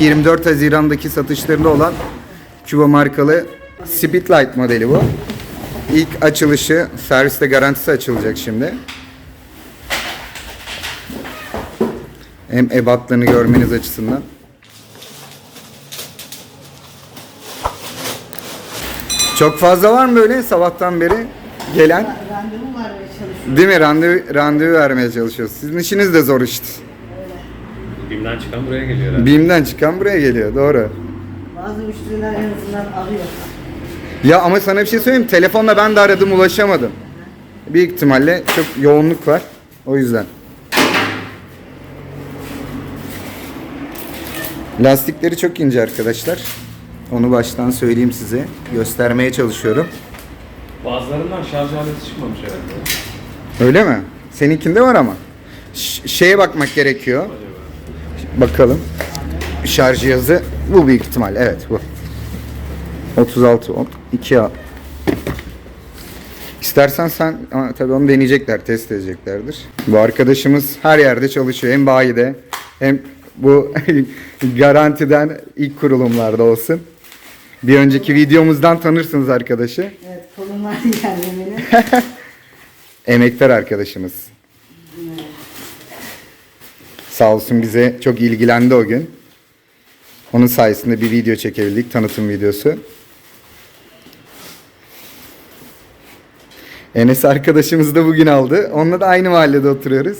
24 Haziran'daki satışlarında olan Cuba markalı Speedlight modeli bu. İlk açılışı, serviste garantisi açılacak şimdi. Hem ebatlarını görmeniz açısından. Çok fazla var mı böyle sabahtan beri gelen? Randevu var ve çalışıyorum. Değil mi? Randevu, randevu vermeye çalışıyoruz. Sizin işiniz de zor işte. Bim'den çıkan buraya geliyor herhalde. BİM'den çıkan buraya geliyor. Doğru. Bazı müşteriler en azından arıyor. Ya ama sana bir şey söyleyeyim mi? Telefonla ben de aradım ulaşamadım. Büyük ihtimalle çok yoğunluk var. O yüzden. Lastikleri çok ince arkadaşlar. Onu baştan söyleyeyim size. Göstermeye çalışıyorum. Bazılarından şarj aleti çıkmamış herhalde. Öyle mi? Seninkinde var ama. Ş- şeye bakmak gerekiyor. Bakalım. Şarj cihazı bu büyük ihtimal. Evet bu. 36 volt. 2A. İstersen sen ama tabii onu deneyecekler, test edeceklerdir. Bu arkadaşımız her yerde çalışıyor. Hem bayide hem bu garantiden ilk kurulumlarda olsun. Bir önceki videomuzdan tanırsınız arkadaşı. Evet kolum var yani benim. Emektar arkadaşımız. Sağ olsun bize çok ilgilendi o gün. Onun sayesinde bir video çekebildik, tanıtım videosu. Enes arkadaşımız da bugün aldı. Onunla da aynı mahallede oturuyoruz.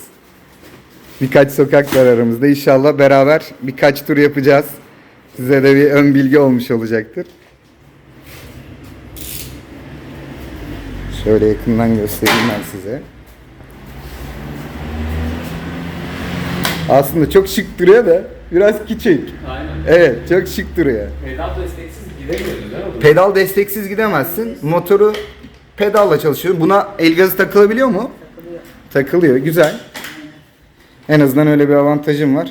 Birkaç sokak var aramızda. İnşallah beraber birkaç tur yapacağız. Size de bir ön bilgi olmuş olacaktır. Şöyle yakından göstereyim ben size. Aslında çok şık duruyor da biraz küçük. Aynen. Evet çok şık duruyor. Pedal desteksiz gidemiyordu değil mi? Pedal desteksiz gidemezsin. Motoru pedalla çalışıyor. Buna el gazı takılabiliyor mu? Takılıyor. Takılıyor. Güzel. En azından öyle bir avantajım var.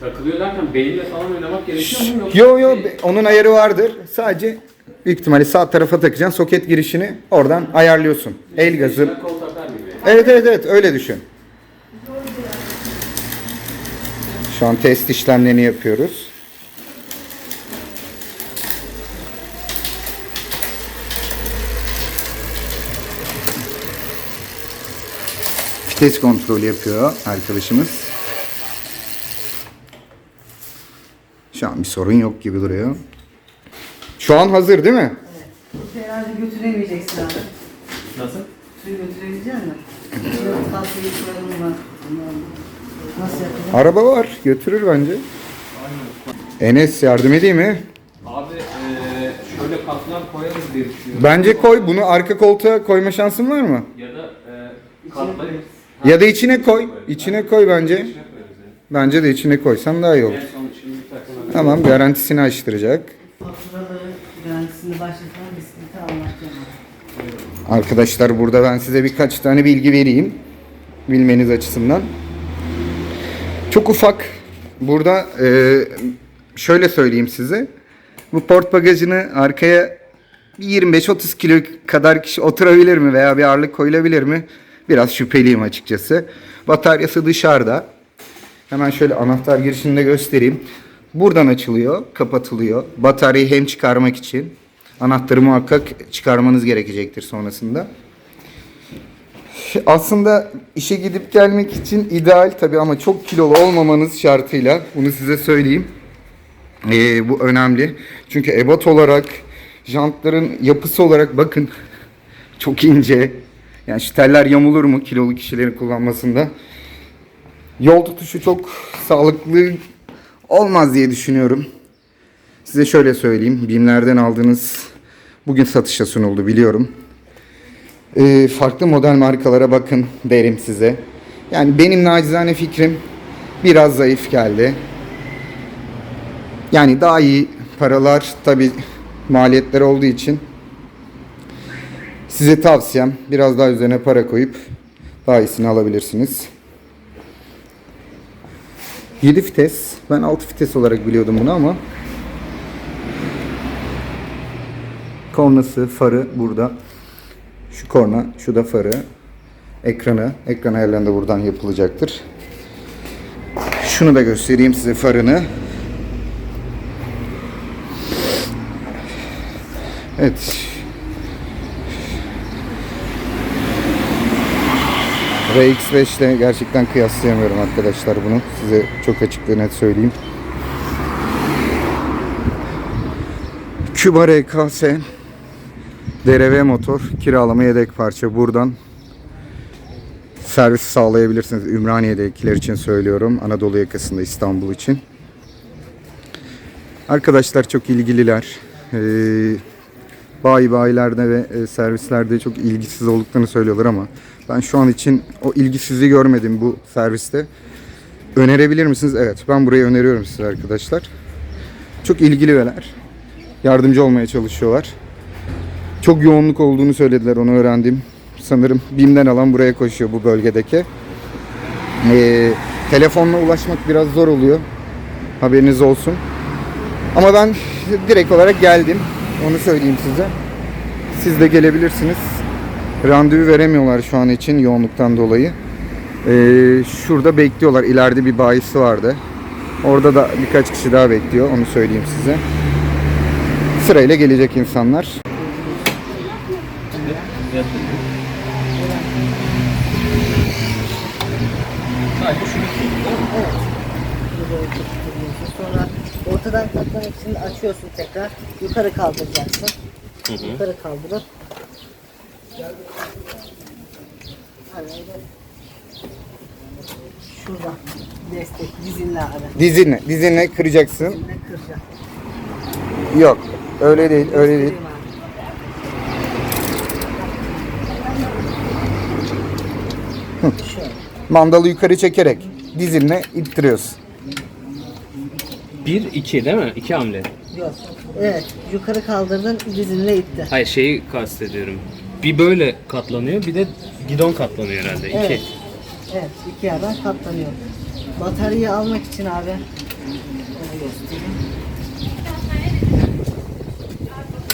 Takılıyor derken beyinle falan oynamak gerekiyor mu? Yoksa Yo yo şey- onun ayarı vardır. Sadece büyük ihtimalle sağ tarafa takacaksın. Soket girişini oradan ayarlıyorsun. El gazı. Evet evet evet öyle düşün. Şu an test işlemlerini yapıyoruz. Vites kontrolü yapıyor arkadaşımız. Şu an bir sorun yok gibi duruyor. Şu an hazır değil mi? Bu herhalde götüremeyeceksin abi. Nasıl? Suyu götürebilecek misin? Şöyle tatlıyı koyalım var. Nasıl yapacağım? Araba var. Götürür bence. Enes yardım edeyim mi? Abi eee şöyle katlar koyarız diye düşünüyorum. Bence koy. Bunu arka koltuğa koyma şansın var mı? Ya da eee katlayıp Ya da içine koy. İçine koy bence. içine koyarız yani. Bence de içine koysan daha iyi olur. En son şimdi bir takılan. Tamam garantisini açtıracak. Faturaları garantisini başlatan bisikleti anlatacağım. abi. Arkadaşlar burada ben size birkaç tane bilgi vereyim. Bilmeniz açısından. Çok ufak. Burada e, şöyle söyleyeyim size. Bu port bagajını arkaya bir 25-30 kilo kadar kişi oturabilir mi veya bir ağırlık koyulabilir mi? Biraz şüpheliyim açıkçası. Bataryası dışarıda. Hemen şöyle anahtar girişini de göstereyim. Buradan açılıyor, kapatılıyor. Bataryayı hem çıkarmak için anahtarı muhakkak çıkarmanız gerekecektir sonrasında. Aslında işe gidip gelmek için ideal tabi ama çok kilolu olmamanız şartıyla bunu size söyleyeyim. Ee, bu önemli. Çünkü ebat olarak, jantların yapısı olarak bakın çok ince. Yani şu teller yamulur mu kilolu kişilerin kullanmasında? Yol tutuşu çok sağlıklı olmaz diye düşünüyorum. Size şöyle söyleyeyim. Bimlerden aldığınız bugün satışa sunuldu biliyorum. Ee, farklı model markalara bakın derim size. Yani benim nacizane fikrim biraz zayıf geldi. Yani daha iyi paralar tabi maliyetler olduğu için size tavsiyem biraz daha üzerine para koyup daha iyisini alabilirsiniz. 7 vites. Ben 6 vites olarak biliyordum bunu ama kornası, farı burada. Şu korna, şu da farı. Ekranı, ekran ayarlarını da buradan yapılacaktır. Şunu da göstereyim size farını. Evet. RX5 ile gerçekten kıyaslayamıyorum arkadaşlar bunu. Size çok açık ve net söyleyeyim. Küba RKS DRV motor kiralama yedek parça buradan servis sağlayabilirsiniz. Ümraniye'dekiler için söylüyorum. Anadolu yakasında İstanbul için. Arkadaşlar çok ilgililer. Ee, bayi bayilerde ve e, servislerde çok ilgisiz olduklarını söylüyorlar ama ben şu an için o ilgisizliği görmedim bu serviste. Önerebilir misiniz? Evet ben burayı öneriyorum size arkadaşlar. Çok ilgililer. Yardımcı olmaya çalışıyorlar. Çok yoğunluk olduğunu söylediler onu öğrendim. Sanırım BİM'den alan buraya koşuyor bu bölgedeki. Ee, telefonla ulaşmak biraz zor oluyor. Haberiniz olsun. Ama ben direkt olarak geldim. Onu söyleyeyim size. Siz de gelebilirsiniz. Randevu veremiyorlar şu an için yoğunluktan dolayı. Ee, şurada bekliyorlar. İleride bir bayisi vardı. Orada da birkaç kişi daha bekliyor. Onu söyleyeyim size. Sırayla gelecek insanlar. Sadece şunu Burada oturtuyorsun. Sonra ortadan katlamak için açıyorsun tekrar. Yukarı kaldıracaksın. Yukarı kaldırıp Şurada destek dizinle ara. Dizinle, dizinle kıracaksın. Dizinle kıracak. Yok, öyle değil, öyle değil. Kırayım abi. Şöyle. Mandalı yukarı çekerek dizinle ittiriyorsun. 1 2 değil mi? 2 hamle. Yok. Evet. Yukarı kaldırdın dizinle itti. Hayır şeyi kastediyorum. Bir böyle katlanıyor, bir de gidon katlanıyor herhalde. İki. Evet. Evet. iki yerden katlanıyor. Bataryayı almak için abi. Onu göstereyim.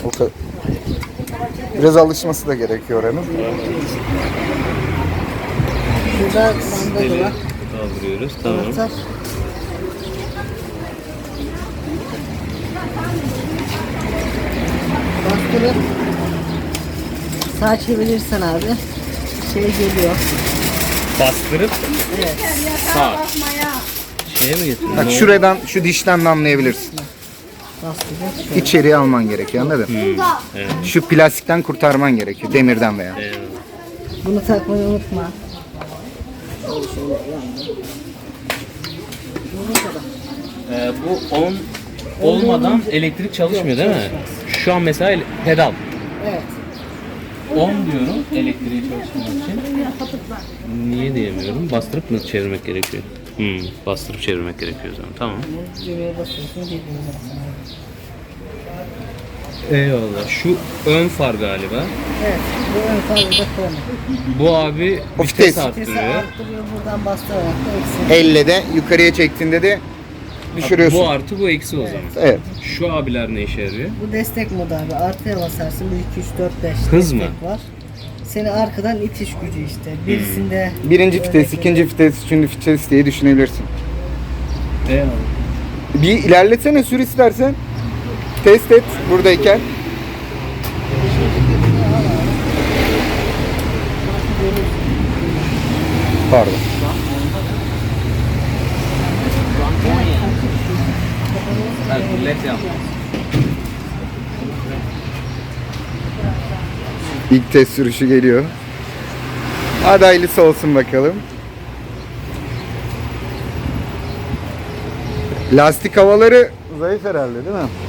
O kadar. Biraz alışması da gerekiyor oranın. Şurada mandalı var. Kaldırıyoruz. Tamam. Anahtar. Bastırıp sağ çevirirsen abi şey geliyor. Bastırıp Evet. sağ. Şeye mi getiriyorsun? Bak şuradan, şu dişten de anlayabilirsin. Şöyle. İçeriye alman gerekiyor anladın? Evet. Şu plastikten kurtarman gerekiyor. Demirden veya. Eyvallah. Bunu takmayı unutma. Bu ne kadar? Ee, bu 10 olmadan elektrik çalışmıyor değil mi? Şu an mesela ele- pedal. Evet. 10 diyorum elektriği çalıştırmak için. Niye diyemiyorum? Bastırıp mı çevirmek gerekiyor? Hmm, bastırıp çevirmek gerekiyor o zaman. Tamam. Düğmeye basıyorsun geliyor zaten. Eyvallah. Şu ön far galiba. Evet. Bu ön fazla konu. Bu abi O vites vites. Sesi arttırıyor. arttırıyor buradan bastırarak da eksi. Elle de yukarıya çektiğinde de düşürüyorsun. Bu artı bu eksi o zaman. Evet. Şu abiler ne işe yarıyor? Bu destek modu abi. Artıya basarsın. Bu 2, 3, 4, 5 Hız mı? destek var. Seni arkadan itiş gücü işte. Birisinde Birinci Böyle vites, ikinci vites, üçüncü vites diye düşünebilirsin. Eyvallah. Bir ilerletsene sür istersen. Test et buradayken. Pardon. İlk test sürüşü geliyor. Hadi hayırlısı olsun bakalım. Lastik havaları zayıf herhalde değil mi?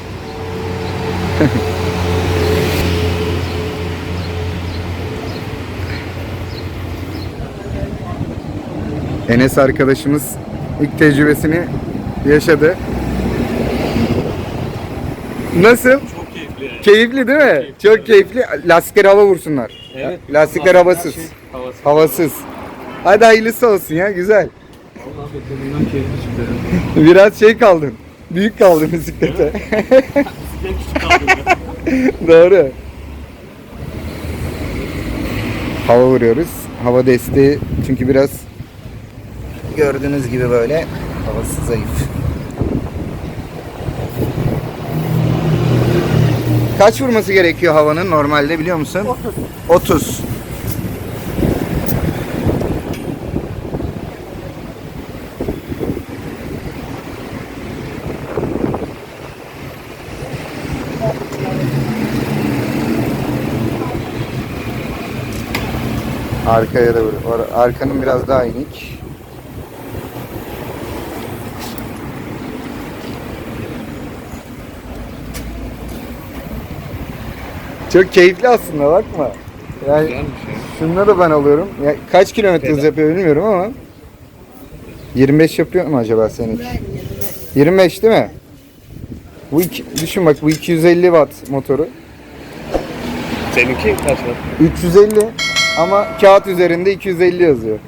Enes arkadaşımız ilk tecrübesini yaşadı. Nasıl? Çok keyifli. Keyifli değil mi? Çok keyifli. Lastikler hava vursunlar. Evet. Lastikler havasız. Havası. Havasız. Hadi hayırlısı olsun ya güzel. Allah beklediğimden keyifli çıktı. Biraz şey kaldın. Büyük kaldın bisiklete. Doğru. Hava vuruyoruz. Hava desteği çünkü biraz gördüğünüz gibi böyle havası zayıf. Kaç vurması gerekiyor havanın normalde biliyor musun? 30. 30. Arkaya da. Or- Arkanın biraz daha inik. Çok keyifli aslında bakma. Yani Güzelmiş ya. şunları ben alıyorum. Ya kaç kilometre hız yapıyor bilmiyorum ama 25 yapıyor mu acaba seninki? 25 değil mi? Bu iki, düşün bak bu 250 watt motoru. Seninki kaç var? 350 ama kağıt üzerinde 250 yazıyor.